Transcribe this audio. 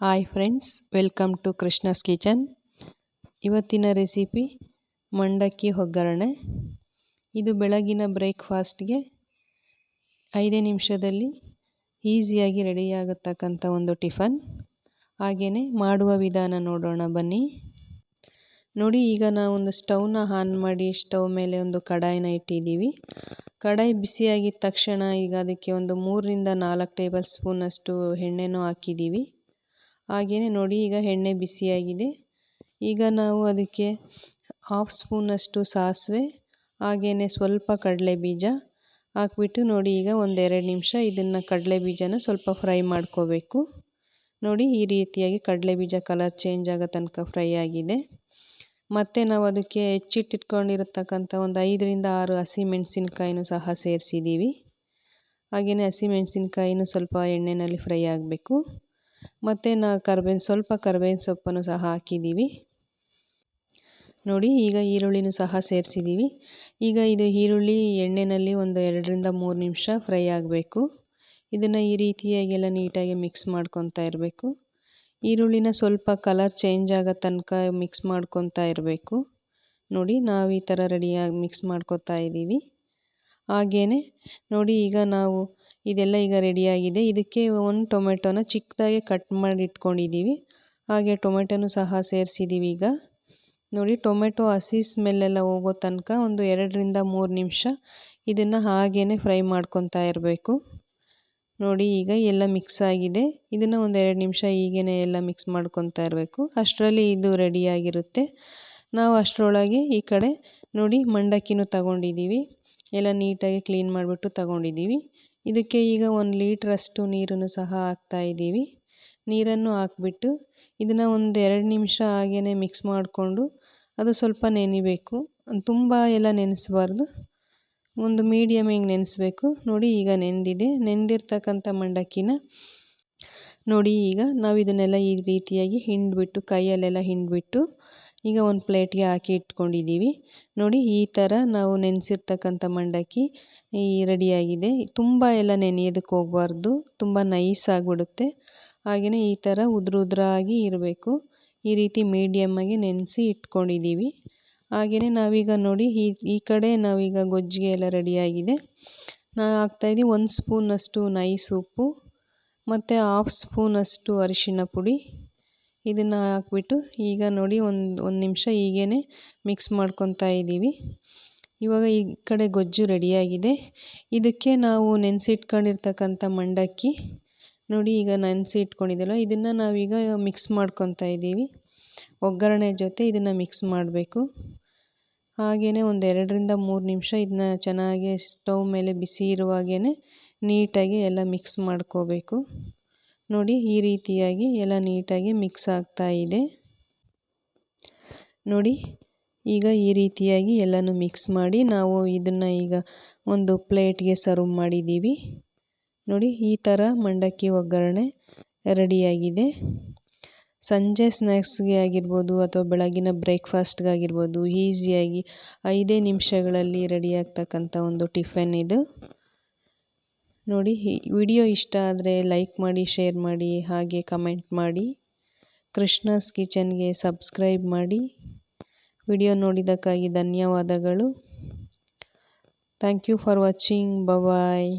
Hi friends welcome to Krishna's kitchen ಇವತ್ತಿನ recipe ಮಂಡಕ್ಕಿ ಒಗ್ಗರಣೆ. ಇದು ಬೆಳಗಿನ ಬ್ರೇಕ್ಫಾಸ್ಟ್ಗೆ ಐದೇ ನಿಮಿಷದಲ್ಲಿ ಈಸಿಯಾಗಿ ರೆಡಿಯಾಗತಕ್ಕಂಥ ಒಂದು ಟಿಫನ್ ಹಾಗೆಯೇ ಮಾಡುವ ವಿಧಾನ ನೋಡೋಣ ಬನ್ನಿ. ನೋಡಿ, ಈಗ ನಾವೊಂದು ಸ್ಟವ್ನ ಆನ್ ಮಾಡಿ ಸ್ಟವ್ ಮೇಲೆ ಒಂದು ಕಡಾಯಿನ ಇಟ್ಟಿದ್ದೀವಿ. ಕಡಾಯಿ ಬಿಸಿಯಾಗಿದ್ದ ತಕ್ಷಣ ಈಗ ಅದಕ್ಕೆ ಒಂದು ಮೂರರಿಂದ ನಾಲ್ಕು ಟೇಬಲ್ ಸ್ಪೂನಷ್ಟು ಎಣ್ಣೆನೂ ಹಾಕಿದ್ದೀವಿ. ಹಾಗೆಯೇ ನೋಡಿ, ಈಗ ಎಣ್ಣೆ ಬಿಸಿಯಾಗಿದೆ. ಈಗ ನಾವು ಅದಕ್ಕೆ ಹಾಫ್ ಸ್ಪೂನಷ್ಟು ಸಾಸಿವೆ ಹಾಗೆಯೇ ಸ್ವಲ್ಪ ಕಡಲೆ ಬೀಜ ಹಾಕ್ಬಿಟ್ಟು ನೋಡಿ, ಈಗ ಒಂದೆರಡು ನಿಮಿಷ ಇದನ್ನು ಕಡಲೆ ಬೀಜನ ಸ್ವಲ್ಪ ಫ್ರೈ ಮಾಡ್ಕೋಬೇಕು. ನೋಡಿ, ಈ ರೀತಿಯಾಗಿ ಕಡಲೆ ಬೀಜ ಕಲರ್ ಚೇಂಜ್ ಆಗೋ ತನಕ ಫ್ರೈ ಆಗಿದೆ. ಮತ್ತು ನಾವು ಅದಕ್ಕೆ ಹೆಚ್ಚಿಟ್ಟಿಟ್ಕೊಂಡಿರತಕ್ಕಂಥ ಒಂದು ಐದರಿಂದ ಆರು ಹಸಿಮೆಣಸಿನ್ಕಾಯಿನೂ ಸಹ ಸೇರಿಸಿದ್ದೀವಿ. ಹಾಗೆಯೇ ಹಸಿಮೆಣಸಿನ್ಕಾಯಿನೂ ಸ್ವಲ್ಪ ಎಣ್ಣೆಯಲ್ಲಿ ಫ್ರೈ ಆಗಬೇಕು. ಮತ್ತು ನಾ ಕರ್ಬೇವಿನ, ಸ್ವಲ್ಪ ಕರ್ಬೇವಿನ ಸೊಪ್ಪನ್ನು ಸಹ ಹಾಕಿದ್ದೀವಿ. ನೋಡಿ, ಈಗ ಈರುಳ್ಳಿನೂ ಸಹ ಸೇರಿಸಿದ್ದೀವಿ. ಈಗ ಇದು ಈರುಳ್ಳಿ ಎಣ್ಣೆಯಲ್ಲಿ ಒಂದು ಎರಡರಿಂದ ಮೂರು ನಿಮಿಷ ಫ್ರೈ ಆಗಬೇಕು. ಇದನ್ನು ಈ ರೀತಿಯಾಗೆಲ್ಲ ನೀಟಾಗಿ ಮಿಕ್ಸ್ ಮಾಡ್ಕೊತಾ ಇರಬೇಕು. ಈರುಳ್ಳಿನ ಸ್ವಲ್ಪ ಕಲರ್ ಚೇಂಜ್ ಆಗೋ ತನಕ ಮಿಕ್ಸ್ ಮಾಡ್ಕೊತಾ ಇರಬೇಕು. ನೋಡಿ, ನಾವು ಈ ಥರ ರೆಡಿಯಾಗಿ ಮಿಕ್ಸ್ ಮಾಡ್ಕೊತಾ ಇದ್ದೀವಿ. ಹಾಗೆಯೇ ನೋಡಿ ಈಗ ನಾವು ಇದೆಲ್ಲ ಈಗ ರೆಡಿಯಾಗಿದೆ. ಇದಕ್ಕೆ ಒಂದು ಟೊಮೆಟೊನ ಚಿಕ್ಕದಾಗಿ ಕಟ್ ಮಾಡಿ ಇಟ್ಕೊಂಡಿದ್ದೀವಿ ಹಾಗೆ ಟೊಮೆಟೊನೂ ಸಹ ಸೇರಿಸಿದ್ದೀವಿ ಈಗ. ನೋಡಿ ಟೊಮೆಟೊ ಹಸಿ ಸ್ಮೆಲ್ಲೆಲ್ಲ ಹೋಗೋ ತನಕ ಒಂದು ಎರಡರಿಂದ ಮೂರು ನಿಮಿಷ ಇದನ್ನು ಹಾಗೇ ಫ್ರೈ ಮಾಡ್ಕೊತಾ ಇರಬೇಕು. ನೋಡಿ ಈಗ ಎಲ್ಲ ಮಿಕ್ಸ್ ಆಗಿದೆ. ಇದನ್ನು ಒಂದು ಎರಡು ನಿಮಿಷ ಹೀಗೇ ಎಲ್ಲ ಮಿಕ್ಸ್ ಮಾಡ್ಕೊತಾ ಇರಬೇಕು. ಅಷ್ಟರಲ್ಲಿ ಇದು ರೆಡಿಯಾಗಿರುತ್ತೆ. ನಾವು ಅಷ್ಟರೊಳಗೆ ಈ ಕಡೆ ನೋಡಿ ಮಂಡಕ್ಕಿನೂ ತಗೊಂಡಿದ್ದೀವಿ ಎಲ್ಲ ನೀಟಾಗಿ ಕ್ಲೀನ್ ಮಾಡಿಬಿಟ್ಟು ತಗೊಂಡಿದ್ದೀವಿ. ಇದಕ್ಕೆ ಈಗ ಒಂದು ಲೀಟ್ರಷ್ಟು ನೀರನ್ನು ಸಹ ಹಾಕ್ತಾ ಇದ್ದೀವಿ. ನೀರನ್ನು ಹಾಕ್ಬಿಟ್ಟು ಇದನ್ನು ಒಂದು ಎರಡು ನಿಮಿಷ ಹಾಗೇ ಮಿಕ್ಸ್ ಮಾಡಿಕೊಂಡು ಅದು ಸ್ವಲ್ಪ ನೆನಿಬೇಕು. ತುಂಬ ಎಲ್ಲ ನೆನೆಸ್ಬಾರ್ದು. ಒಂದು ಮೀಡಿಯಮಿಗೆ ನೆನೆಸ್ಬೇಕು ನೋಡಿ ಈಗ ನೆಂದಿದೆ. ನೆಂದಿರ್ತಕ್ಕಂಥ ಮಂಡಕ್ಕಿನ ನೋಡಿ ಈಗ ನಾವು ಇದನ್ನೆಲ್ಲ ಈ ರೀತಿಯಾಗಿ ಹಿಂಡ್ಬಿಟ್ಟು ಕೈಯಲ್ಲೆಲ್ಲ ಹಿಂಡ್ಬಿಟ್ಟು ಈಗ ಒಂದು ಪ್ಲೇಟ್ಗೆ ಹಾಕಿ ಇಟ್ಕೊಂಡಿದ್ದೀವಿ. ನೋಡಿ, ಈ ಥರ ನಾವು ನೆನೆಸಿರ್ತಕ್ಕಂಥ ಮಂಡಕ್ಕಿ ಈ ರೆಡಿಯಾಗಿದೆ ತುಂಬ ಎಲ್ಲ ನೆನೆಯೋದಕ್ಕೆ ಹೋಗಬಾರ್ದು. ತುಂಬ ನೈಸ್ ಆಗಿಬಿಡುತ್ತೆ. ಹಾಗೆಯೇ ಈ ಥರ ಉದ್ರ ಉದ್ರಾಗಿ ಇರಬೇಕು. ಈ ರೀತಿ ಮೀಡಿಯಮ್ಮಾಗಿ ನೆನೆಸಿ ಇಟ್ಕೊಂಡಿದ್ದೀವಿ. ಹಾಗೆಯೇ ನಾವೀಗ ನೋಡಿ, ಈ ಈ ಕಡೆ ನಾವೀಗ ಗೊಜ್ಜಿಗೆ ಎಲ್ಲ ರೆಡಿಯಾಗಿದೆ ನಾ ಹಾಕ್ತಾಯಿದ್ದೀವಿ ಒಂದು ಸ್ಪೂನಷ್ಟು ನೈಸ್ ಉಪ್ಪು, ಮತ್ತು ಹಾಫ್ ಸ್ಪೂನಷ್ಟು ಅರಿಶಿನ ಪುಡಿ. ಇದನ್ನು ಹಾಕ್ಬಿಟ್ಟು ಈಗ ನೋಡಿ ಒಂದು ಒಂದು ನಿಮಿಷ ಹೀಗೇ ಮಿಕ್ಸ್ ಮಾಡ್ಕೊತಾ ಇದ್ದೀವಿ. ಇವಾಗ ಈ ಕಡೆ ಗೊಜ್ಜು ರೆಡಿಯಾಗಿದೆ ಇದಕ್ಕೆ ನಾವು ನೆನೆಸಿಟ್ಕೊಂಡಿರ್ತಕ್ಕಂಥ ಮಂಡಕ್ಕಿ. ನೋಡಿ ಈಗ ನೆನೆಸಿ ಇಟ್ಕೊಂಡಿದ್ದಲ್ಲ ಇದನ್ನು ನಾವೀಗ ಮಿಕ್ಸ್ ಮಾಡ್ಕೊತಾ ಇದ್ದೀವಿ. ಒಗ್ಗರಣೆ ಜೊತೆ ಇದನ್ನು ಮಿಕ್ಸ್ ಮಾಡಬೇಕು. ಹಾಗೆಯೇ ಒಂದು ಎರಡರಿಂದ ಮೂರು ನಿಮಿಷ ಇದನ್ನ ಚೆನ್ನಾಗಿ ಸ್ಟವ್ ಮೇಲೆ ಬಿಸಿ ಇರುವಾಗೇ ನೀಟಾಗಿ ಎಲ್ಲ ಮಿಕ್ಸ್ ಮಾಡ್ಕೋಬೇಕು. ನೋಡಿ ಈ ರೀತಿಯಾಗಿ ಎಲ್ಲ ನೀಟಾಗಿ ಮಿಕ್ಸ್ ಆಗ್ತಾ ಇದೆ. ನೋಡಿ ಈಗ ಈ ರೀತಿಯಾಗಿ ಎಲ್ಲನೂ ಮಿಕ್ಸ್ ಮಾಡಿ ನಾವು ಇದನ್ನು ಈಗ ಒಂದು ಪ್ಲೇಟ್ಗೆ ಸರ್ವ್ ಮಾಡಿದ್ದೀವಿ. ನೋಡಿ ಈ ಥರ ಮಂಡಕ್ಕಿ ಒಗ್ಗರಣೆ ರೆಡಿಯಾಗಿದೆ. ಸಂಜೆ ಸ್ನ್ಯಾಕ್ಸ್ಗೆ ಆಗಿರ್ಬೋದು ಅಥವಾ ಬೆಳಗಿನ ಬ್ರೇಕ್ಫಾಸ್ಟ್ಗಾಗಿರ್ಬೋದು ಈಸಿಯಾಗಿ ಐದೇ ನಿಮಿಷಗಳಲ್ಲಿ ರೆಡಿಯಾಗ್ತಕ್ಕಂಥ ಒಂದು ಟಿಫನ್ ಇದು. ನೋಡಿ ವಿಡಿಯೋ ಇಷ್ಟ ಆದರೆ ಲೈಕ್ ಮಾಡಿ, ಶೇರ್ ಮಾಡಿ, ಹಾಗೆ ಕಮೆಂಟ್ ಮಾಡಿ. ಕೃಷ್ಣಸ್ ಕಿಚನ್ಗೆ ಸಬ್ಸ್ಕ್ರೈಬ್ ಮಾಡಿ. ವಿಡಿಯೋ ನೋಡಿದ್ದಕ್ಕಾಗಿ ಧನ್ಯವಾದಗಳು. Thank you for watching. Bye